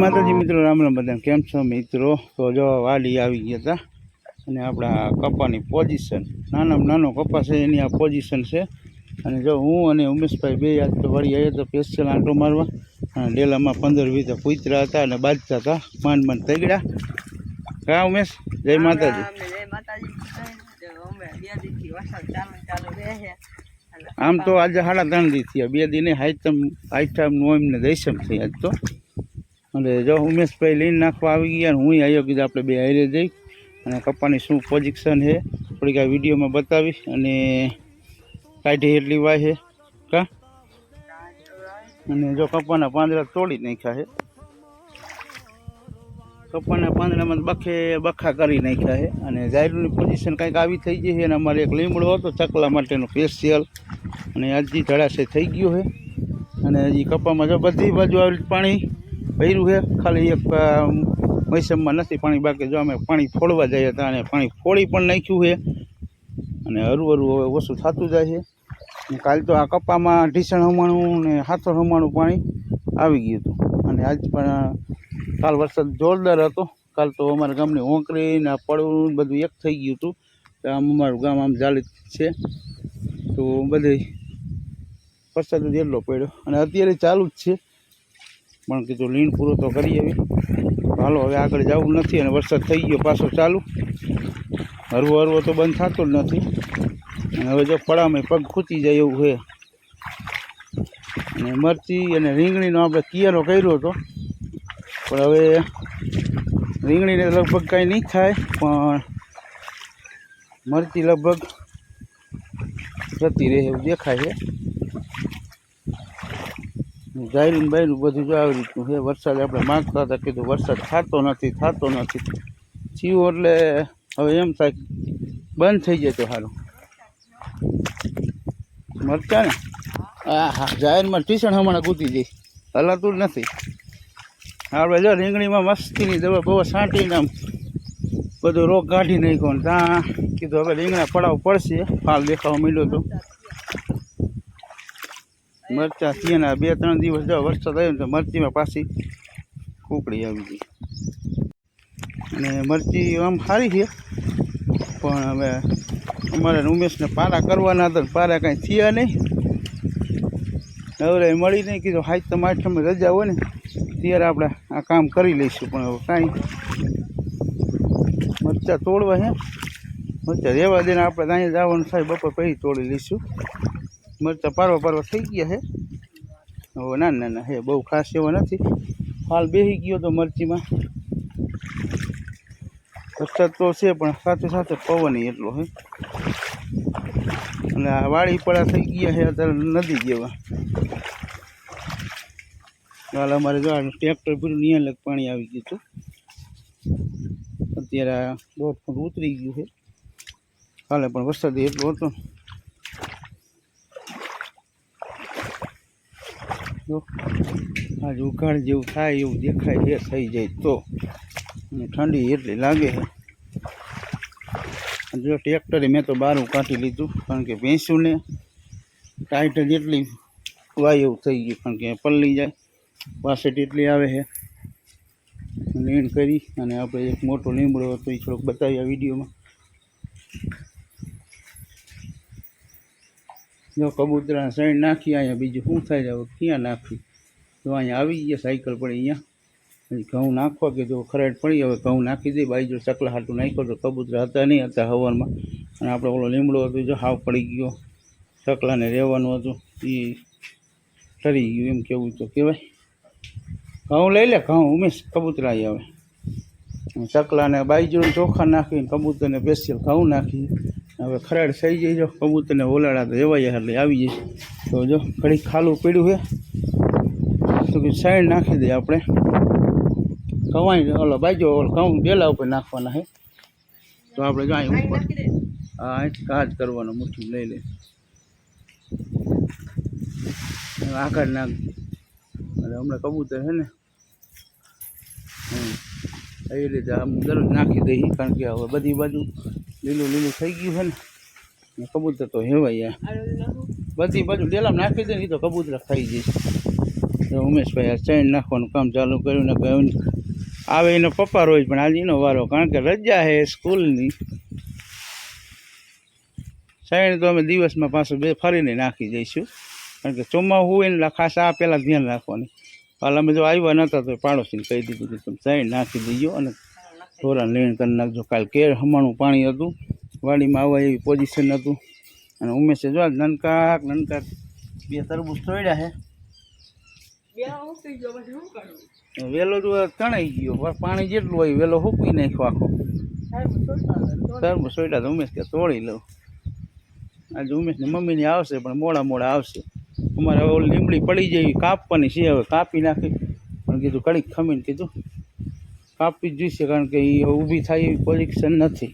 માતાજી મિત્રો રામ રામ બધા કેમ છો મિત્રો? તો જો વાડી આવી ગયા હતા અને આપણા કપાની પોઝિશન નાનામાં નાનો કપા છે એની આ પોઝિશન છે. અને જો હું અને ઉમેશભાઈ બે યાદ તો વળી આવ્યા તો સ્પેશિયલ આંટો મારવા. અને ડેલામાં પંદર વીસ પૂતરા હતા અને બાજતા હતા. માંડ માંડ ગયા કા ઉમેશ? જય માતાજી. જય આમ તો આજે સાડા ત્રણ દી થયા બે દિને હાઈટમ આઈટમ નોમ ને દૈસમ થઈ આજ તો. અને જો ઉમેશભાઈ લઈને નાખવા આવી ગયા અને હું આવ્યો કીધું આપણે બે હારે જઈ અને કપાની શું પોઝિશન છે, થોડીક આ વિડીયોમાં બતાવી અને કાઢી એટલી વાય છે કા? અને જો કપાના પાંદડા તોડી નાખ્યા છે. કપાના પાંદડામાં બખે બખા કરી નાખ્યા છે અને જાયરુની પોઝિશન કંઈક આવી થઈ ગઈ છે અને અમારે એક લીમડો હતો, ચકલા માટેનો સ્પેશિયલ અને આજથી જળાશય થઈ ગયો છે. અને હજી કપામાં જો બધી બાજુ આવી પાણી ભર્યું છે. ખાલી એક મૈસમમાં નથી પાણી, બાકી જો અમે પાણી ફોડવા જઈએ હતા અને પાણી ફોડી પણ નાખ્યું છે. અને હરું હરું હવે ઓછું થતું જાય છે. કાલ તો આ કપામાં ઢીસણ હમાણું ને હાથો હમાણું પાણી આવી ગયું હતું. અને આજ પણ કાલ વરસાદ જોરદાર હતો. કાલ તો અમારા ગામની ઓંકરી ને પડવું બધું એક થઈ ગયું હતું. આમ અમારું ગામ આમ જાલિત છે. તો બધે વરસાદ એટલો પડ્યો. અને અત્યારે ચાલુ જ છે. પણ કીધું લીણ પૂરો તો કરી આવી. હાલો, હવે આગળ જવું નથી અને વરસાદ થઈ ગયો પાછો ચાલુ. હરવો હરવો તો બંધ થતો જ નથી. અને હવે જો ફળામાં પગ ખૂચી જાય એવું છે. અને મરચી અને રીંગણીનો આપણે કિયારો કર્યો હતો. પણ હવે રીંગણીને લગભગ કાંઈ નહીં થાય, પણ મરચી લગભગ જતી રહે એવું દેખાય છે. જાયરીને બાયરું બધું જો આવી રીતનું છે. વરસાદ આપણે માગતા હતા, કીધું વરસાદ થતો નથી થતો નથી. થયું એટલે હવે એમ થાય બંધ થઈ જાય તો સારું. મરચા ને? હા હા જાહેરમાં ટ્યુશન હમણાં કૂદી જઈ હલાતું જ નથી. આપણે જો રીંગણીમાં મસ્તીની દવા, બહુ છાંટીને આમ બધો રોગ કાઢી નાખ્યો ત્યાં કીધું હવે રીંગણા પડાવ પડશે. ફાલ દેખાવા મળ્યો તો. મરચા થયા બે ત્રણ દિવસ જો વરસાદ આવ્યો તો મરચીમાં પાછી કુકડી આવી ગઈ. અને મરચી આમ સારી છે, પણ હવે અમારે ઉમેશને પારા કરવાના હતા પારા કાંઈ થયા નહીં. હવે મળી નહીં, કીધું હાઈ તો આઠમ રજા હોય ને, ત્યારે આપણે આ કામ કરી લઈશું. પણ હવે કાંઈ મરચાં તોડવા હે. મરચાં રહેવા દે આપણે અહીંયા જવાનું થાય બપોર પછી તોડી લઈશું. મરચાં પારવા પારવા થઈ ગયા છે ઓ, ના ના ના, હે, બહુ ખાસ એવા નથી. હાલ બેસી ગયો તો મરચીમાં. વરસાદ તો છે, પણ સાથે સાથે પવન એટલો છે અને આ વાળી પડા થઈ ગયા છે અત્યારે નદી જેવા. હાલ અમારે જો ટ્રેક્ટર પૂરું નિયમ લગ પાણી આવી ગયું હતું. અત્યારે દોઢ ફૂટ ઉતરી ગયું છે કાલે પણ વરસાદ એટલો હતો. જો આ ઉઘાડ જેવું થાય એવું દેખાય એ થઈ જાય તો. ઠંડી એટલી લાગે જો ટ્રેક્ટરે મેં તો બારું કાઢી લીધું, કારણ કે ભેંસુને ટાઈટ જ એટલી વાય એવું થઈ ગયું, કારણ કે પલ્લી જાય પાસેટ એટલી આવે છે. લીણ કરી, અને આપણે એક મોટો લીમડો હતો, એ થોડોક બતાવ્યા વિડીયોમાં. જો કબૂતરા સાઈડ નાખી, અહીંયા બીજું શું થાય છે? ક્યાં નાખી? તો અહીંયા આવી ગયા સાયકલ પડી અહીંયા ઘઉં નાખવા કે જો ખરાટ પડી, હવે ઘઉં નાખી દે. બાઈ જો ચકલા હાટું નાખ્યો તો કબૂતરા હતા નહીં હતા હવનમાં અને આપણે ઓલો લીમડો હતો, જો હાવ પડી ગયો. ચકલાને રહેવાનું હતું. એ ટરી ગયું, એમ કેવું તો કહેવાય. ઘઉં લઈ લે, ઘઉં ઉમેશ કબૂતરા આવે. ચકલાને બાઈજોને ચોખા નાખીને કબૂતરને સ્પેશિયલ ઘઉં નાખી. હવે ખરાડ થઈ જાય જો, કબૂતરને ઓલાડા તો એવાય એટલે આવી જાય તો જો, ઘડીક ખાલું પડ્યું છે. તો કે સાઈડ નાખી દઈએ આપણે. કવાઈ ઓલો બાજુ, ઓલો ઘઉં બેલા ઉપર નાખવાના છે. તો આપણે જો અહીં ઉપર. હા અહીંથી કાજ કરવાનો, મુઠ્ઠી લઈ લે આગળ નાખ. અને હમણાં કબૂતર છે ને એવી રીતે આમ દરરોજ નાખી દઈએ, કારણ કે હવે બધી બાજુ લીલું લીલું થઈ ગયું છે ને. કબૂતર તો હેવાય બધી બાજુ ડેલામ નાખી દે ને તો કબૂતર ખાઈ જઈશ તો ઉમેશભાઈ આ ચૈન નાખવાનું કામ ચાલુ કર્યું ને કહ્યું આવે એનો પપ્પા રોજ પણ આજે એનો વારો, કારણ કે રજા છે સ્કૂલની. સાઈડ તો અમે દિવસમાં પાછું બે ફરીને નાખી દઈશું. કારણ કે ચોમાસું હોય ને ખાસ આ પહેલાં ધ્યાન રાખવાની. હાલ અમે જો આવ્યા નહોતા તો પાડોશીને કહી દીધું કે તમે સાઈડ નાખી દેજો અને ધોરણ લીણ કરી નાખજો. કાલ કેર હમણાં પાણી હતું. વાડીમાં આવવા એવી પોઝિશન હતું. અને ઉમેશે જો નનકાક નનકાક. બે તરબૂચ તોડ્યા છે વેલો જો તણાઈ ગયો. પાણી જેટલું હોય વેલો હૂકી નાખ્યો આખો. તરબૂચ તોડ્યા તો ઉમેશ કે તોડી લઉં આજે ઉમેશની મમ્મીની આવશે, પણ મોડા મોડા આવશે. અમારે લીમડી પડી જાય કાપવાની છે. હવે કાપી નાખી. પણ કીધું કડીક ખમીને કીધું કાપવી જ જોઈશે કારણ કે એ ઊભી થાય એવી પોઝિશન નથી.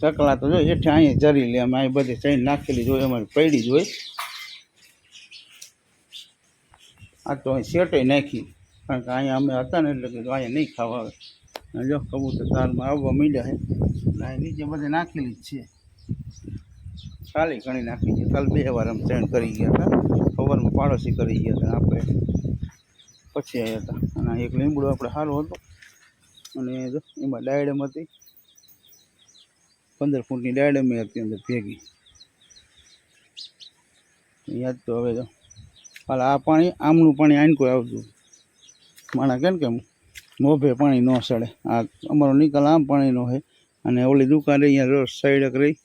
ચકલા તો જો હેઠે અહીંયા જરી લે અમે અહીં બધી ચઈને નાખેલી જોઈએ અમારે પડી જ હોય. આ તો અહીં શેટે નાખી. કારણ કે અહીંયા અમે હતા ને એટલે કીધું અહીંયા નહીં ખાવા આવે. જો કબૂતર તારમાં આવવા માંડ્યા છે અહીં નીચે બધે નાખેલી જ છે. કાલે ઘણી નાખી છે. કાલ બે વાર અમે ચણ કરી ગયા હતા. સવારમાં પાડોશી કરી ગયા હતા, આપણે. પછી આવ્યા હતા. અને એક લીંબડો આપણે સારો હતો. અને એમાં ડાયડમ હતી. પંદર ફૂટની ડાયડમ હતી અંદર ભેગી. યાદ તો હવે તો હાલ આ પાણી, આમનું પાણી આનકું આવતું માણા કેમ કે મોભે પાણી ન સડે. આ અમારો નિકાલ આમ પાણીનો છે અને ઓલી દુકાન અહીંયા રોડ સાઈડ રહી.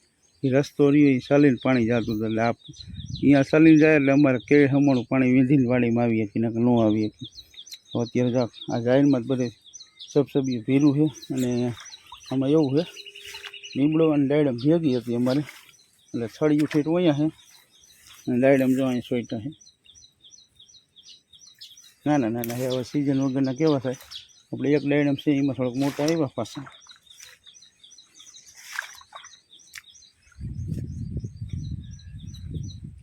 એ રસ્તો રહ્યો એ સલીન પાણી જતું હતું એટલે આપ અહીંયા સલીન જાય એટલે અમારે કે હમણું પાણી વીંધીને વાડીમાં આવીએ કે ન આવીએ તો અત્યારે જા આ જાહેરમાં જ બધે સબસબી ભીરું છે અને આમાં એવું છે, લીમડો અને ડાયડમ ભેગી હતી અમારે. એટલે થળિયું તો અહીંયા છે અને ડાયડમ જો અહીં સોઈટા છે. ના ના ના હવે સિઝન વગરના કેવા થાય. આપણે એક ડાયડમ છે, એમાં થોડોક મોટા આવ્યા પાછા.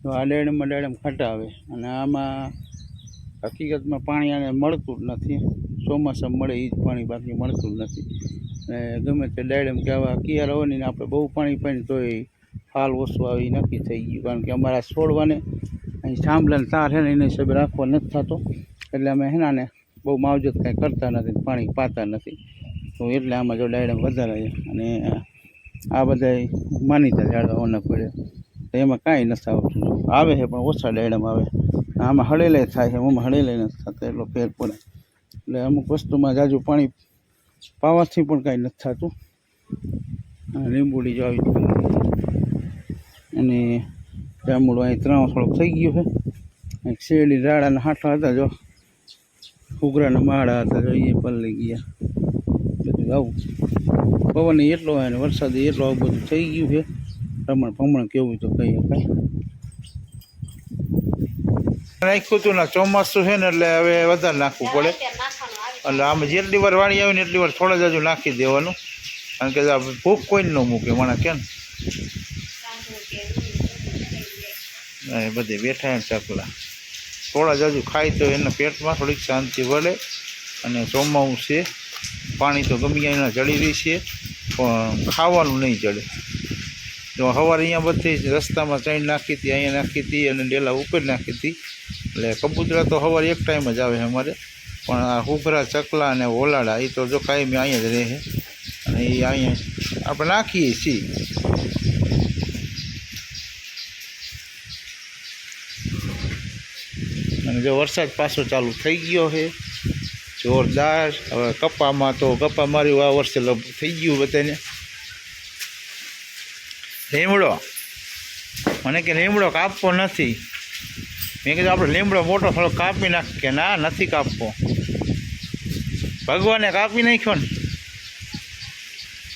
તો આ ડાયડમમાં ડાયડમ ખાટા આવે અને આમાં હકીકતમાં પાણી આને મળતું જ નથી. ચોમાસામાં મળે એ જ પાણી બાકી મળતું જ નથી. અને ગમે તે ડાયડમ કે કિયાર હોય ને આપણે બહુ પાણી પાણી તોય ફાલ ઓછું આવી નક્કી થઈ ગયું. કારણ કે અમારા છોડવાને અહીં થાંભલાને તાર છે ને એને હિસાબે રાખવા નથી થતો. એટલે અમે હેનાને બહુ માવજત કાંઈ કરતા નથી પાણી પાતા નથી. તો એટલે આમાં જો ડાયડમ વધારે છે અને આ બધા માનીતા ઝાડવાઓના પડે. તો એમાં કાંઈ નથી આવતું. આવે છે, પણ ઓછા ડાયડામાં આવે આમાં હળેલાય થાય છે આમાં હળેલાય નથી થતા, એટલો ફેર પડે. એટલે અમુક વસ્તુમાં જાજુ પાણી પાવાથી પણ કાંઈ નથી થતું. લીંબુડી જો આવી અને જાંબુડું અહીં ત્રણ થોડોક થઈ ગયું છે. શેરડી રાડાના હાથા હતા જો. ફૂગરાના માળા હતા જો એ પલ્લી ગયા. બધું આવું. પવન એટલો હોય ને વરસાદ એટલો બધું થઈ ગયું છે. રમણ ભમણ કેવું તો કહી કાંઈ નાખ્યું હતું ને ચોમાસું છે ને એટલે હવે વધારે નાખવું પડે. એટલે આમ જેટલી વાર વાણી આવે ને એટલી વાર થોડા જાજુ નાખી દેવાનું. કારણ કે ભૂખ કોઈ ન મૂકે મને કેમ? બધે બેઠા એમ ચકલા. થોડા જ હજુ ખાય તો એના પેટમાં થોડીક શાંતિ વળે. અને ચોમાવું છે, પાણી તો ગમે એના ચડી રહી છે, પણ ખાવાનું નહીં ચડે જો સવારે અહીંયા બધી રસ્તામાં ચણ નાખી હતી, અહીંયા નાખી હતી અને ડેલા ઉપર નાખી હતી. એટલે કબૂતરા તો સવારે એક ટાઈમ જ આવે અમારે. પણ આ હુભરા ચકલા અને ઓલાડા એ તો જો કાંઈ અહીંયા જ રહે. અને એ અહીંયા આપણે નાખીએ છીએ. અને જો વરસાદ પાછો ચાલુ થઈ ગયો છે, જોરદાર. હવે કપામાં તો કપા મારી આ વર્ષે લગભગ થઈ ગયું બધાને. લીમડો મને કે લીમડો કાપવો નથી. મેં કીધું આપણે લીમડો મોટો થોડો કાપી નાખ કે ના, નથી કાપવો. ભગવાને કાપી નાખ્યો ને.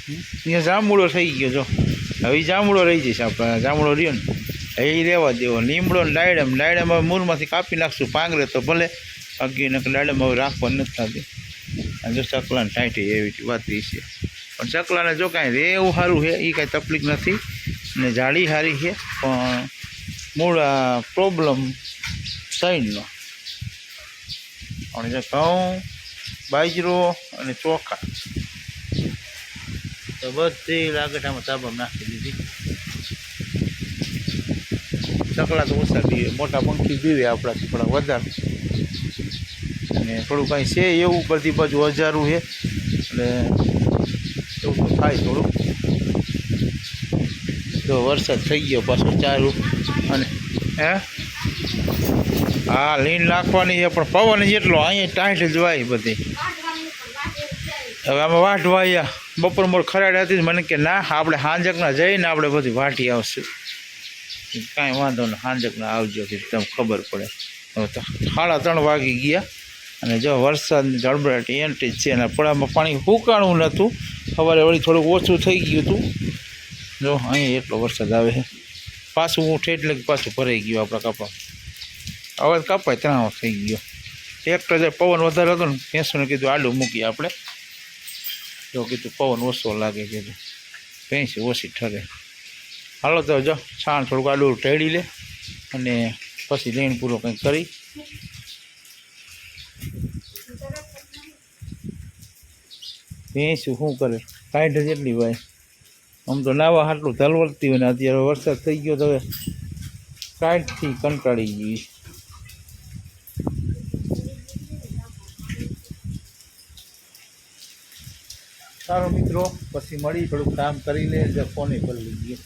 અહીંયા જાંબુડો થઈ ગયો, જો. હવે જાંબુડો રહી જશે આપણે જાંબુડો રહ્યો ને, એ રહેવા દેવો. લીમડો ને ડાયડમ ડાયડમ હવે મૂળમાંથી કાપી નાખશું, પાંગરે તો ભલે. બાકી નકર ડાયડમ હવે રાખવા નથી થતી. અને જો ચકલાને ટાંટી એવી વાત છે. પણ ચકલાને જો કાંઈ રે એવું સારું છે એ કાંઈ તકલીફ નથી. ને જાળી સારી છે, પણ મૂળ પ્રોબ્લેમ સાઈડનો અને ઘઉં, બાજરો અને ચોખા. તો બધી લાગટામાં તાબામાં નાખી દીધી. ચકલા તો ઓછા દીવે મોટા પંખી દીવે આપણાથી થોડા વધારે. અને થોડું કાંઈ છે એવું, બધી બાજુ હજારું છે. એટલે એવું તો થાય થોડું તો વરસાદ થઈ ગયો પાછો ચાલુ. અને, હે? હા, લીન નાખવાની છે, પણ પવન જેટલો અહીંયા ટાઈટ જ વાય બધી. હવે આમાં વાટ વાયા બપોર મોર ખરાડ હતી મને કે ના, આપણે હાંજકના જઈને આપણે બધી વાટી આવશું. કાંઈ વાંધો નહીં હાંજકના આવજો કે તમને ખબર પડે. હવે તો સાડા ત્રણ વાગી ગયા. અને જો વરસાદની ગડબડાટ એન્ટ્રી છે, અને પડામાં પાણી ફૂંકાણું નહોતું. સવારે વળી થોડુંક ઓછું થઈ ગયું હતું. જો અહીંયા એટલો વરસાદ આવે છે. પાછું હું એટલે કે પાછું ભરાઈ ગયું આપણા કપા હવે કપાય ત્રણ થઈ ગયો. ટ્રેક્ટર જે પવન વધારે હતો ને, ભેંસોને કીધું આડું મૂકીએ આપણે. જો કીધું પવન ઓછો લાગે કીધું ભેંસી ઓછી ઠરે. હાલો તો જો, છાણ થોડુંક આડું ટેડી લે અને પછી લેણ પૂરો કંઈક કરી. ભેંસ શું કરે? કાંઠ જેટલી ભાઈ. આમ તો નાવા હાટલું ધલવડતી હોય ને, અત્યારે વરસાદ થઈ ગયો તો હવે કાંઠથી કંટાળી ગઈ. સારો મિત્રો. પછી મળી થોડુંક કામ કરીને ફોને કરી લઈએ.